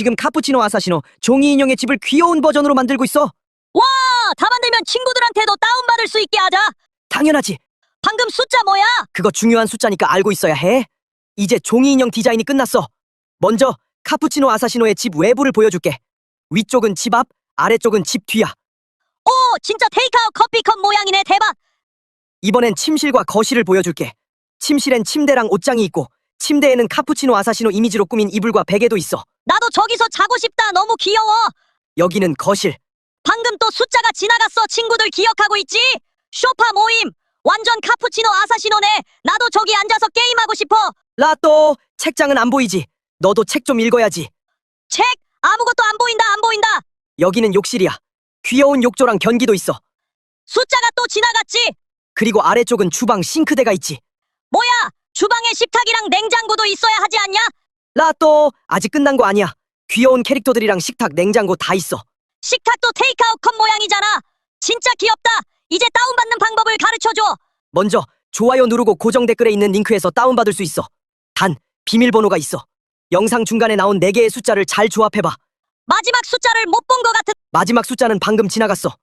지금 카푸치노 아사시노 종이 인형의 집을 귀여운 버전으로 만들고 있어. 와, 다 만들면 친구들한테도 다운받을 수 있게 하자. 당연하지. 방금 숫자 뭐야? 그거 중요한 숫자니까 알고 있어야 해. 이제 종이 인형 디자인이 끝났어. 먼저 카푸치노 아사시노의 집 외부를 보여줄게. 위쪽은 집 앞, 아래쪽은 집 뒤야. 오, 진짜 테이크아웃 커피컵 모양이네. 대박. 이번엔 침실과 거실을 보여줄게. 침실엔 침대랑 옷장이 있고, 침대에는 카푸치노 아사시노 이미지로 꾸민 이불과 베개도 있어. 나도 저기서 자고 싶다. 너무 귀여워. 여기는 거실. 방금 또 숫자가 지나갔어. 친구들 기억하고 있지? 쇼파 모임. 완전 카푸치노 아사시노네. 나도 저기 앉아서 게임하고 싶어. 라또 책장은 안 보이지. 너도 책 좀 읽어야지. 책? 아무것도 안 보인다. 안 보인다. 여기는 욕실이야. 귀여운 욕조랑 변기도 있어. 숫자가 또 지나갔지? 그리고 아래쪽은 주방 싱크대가 있지. 뭐야? 주방에 식탁이랑 냉장고도 있어야 하지 않냐? 라또 아직 끝난 거 아니야. 귀여운 캐릭터들이랑 식탁, 냉장고 다 있어. 식탁도 테이크아웃 컵 모양이잖아. 진짜 귀엽다. 이제 다운받는 방법을 가르쳐줘. 먼저 좋아요 누르고 고정 댓글에 있는 링크에서 다운받을 수 있어. 단 비밀번호가 있어. 영상 중간에 나온 4개의 숫자를 잘 조합해봐. 마지막 숫자를 못 본 것 같은 마지막 숫자는 방금 지나갔어.